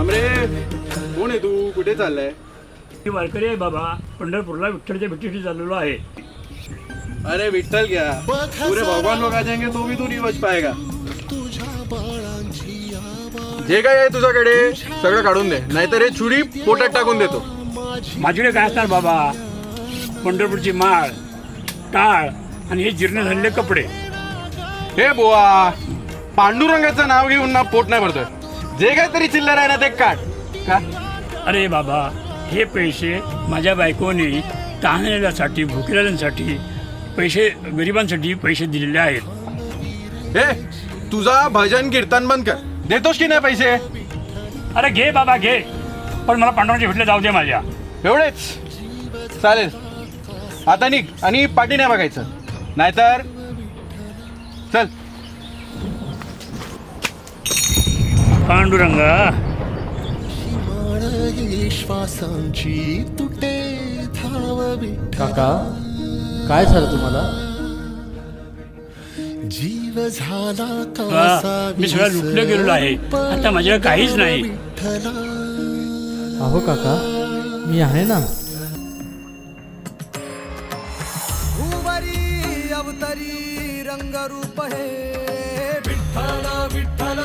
अमरे कोण आहे तू? कुठे चाललाय? मी वारकरी आहे बाबा. पंढरपूरला विठ्ठलच्या भेटीसाठी चाललेलो आहे. अरे विठ्ठल क्या पूरे भगवान लोग आ जाएंगे तो भी तू नहीं बच पाएगा जे काय आहे तुझ्याकडे सगळं काढून दे. नाहीतर हे छुरी पोटात टाकून देतो. माझ्याकडे काय असणार बाबा? पंढरपूरची माळ टाळ आणि हे जीर्ण झालेले कपडे. हे बुवा पांडुरंगाचं नाव घेऊन ना पोट नाही भरतोय जे काय तरी चिल्लर आहे ना ते काढ. का? अरे बाबा हे पैसे माझ्या बायकोने तहानलेल्यासाठी भुकेलेल्यांसाठी पैसे गरिबांसाठी पैसे दिलेले आहेत. हे तुझा भजन कीर्तन बंद कर. देतोस की नाही पैसे? अरे घे बाबा घे. पण मला पांडुरंगाच्या भेटीला जाऊ दे माझ्या. एवढेच? चालेल. आता निघ. आणि पाठी नाही बघायचं. नाहीतर? चल. पांडुरंगा. श्वासांची तुटे धाव विठ्ठल काका काय झालं तुम्हाला? जीव झाला कासा मी सगळं लुटलं गेलेलो आहे. आता माझ्याकडे काहीच नाही. विठ्ठला. अहो काका मी आहे ना? उवरी अवतरी रंगरूप हे विठ्ठल विठ्ठल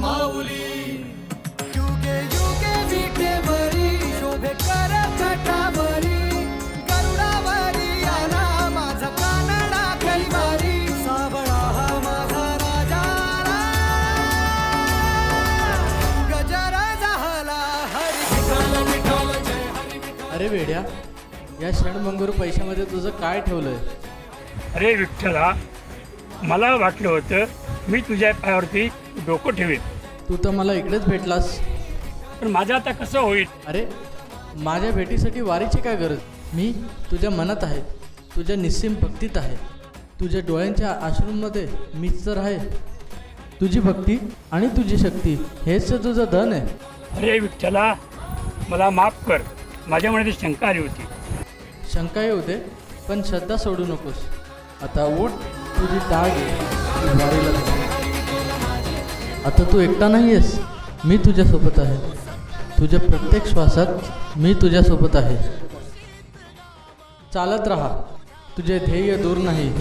माऊली. अरे वेड्या या क्षणभंगूर पैशामध्ये तुझं काय ठेवलंय? अरे विठ्ठला मला वाटलं होतं मी तुझ्या पायावरती डोकं ठेवेन. तू तर मला इकडेच भेटलास. पण माझं आता कसं होईल? अरे माझ्या भेटीसाठी वारीची काय गरज? मी तुझ्या मनात आहे तुझ्या निस्सीम भक्तीत आहे तुझ्या डोळ्यांच्या आश्रूमध्ये मीच तर आहे. तुझी भक्ती आणि तुझी शक्ती हेच तर तुझं धन आहे. अरे विठ्ठला मला माफ कर. माझ्या मनात शंका आली होती. शंका येऊ दे पण श्रद्धा सोडू नकोस. आता उठ तुझी टाळ आहे. वारीला आता तू एकटा नाही आहेस मी तुझ्यासोबत आहे. तुझ्या प्रत्येक श्वासात मी तुझ्यासोबत आहे. चालत राहा. तुझे ध्येय दूर नाही.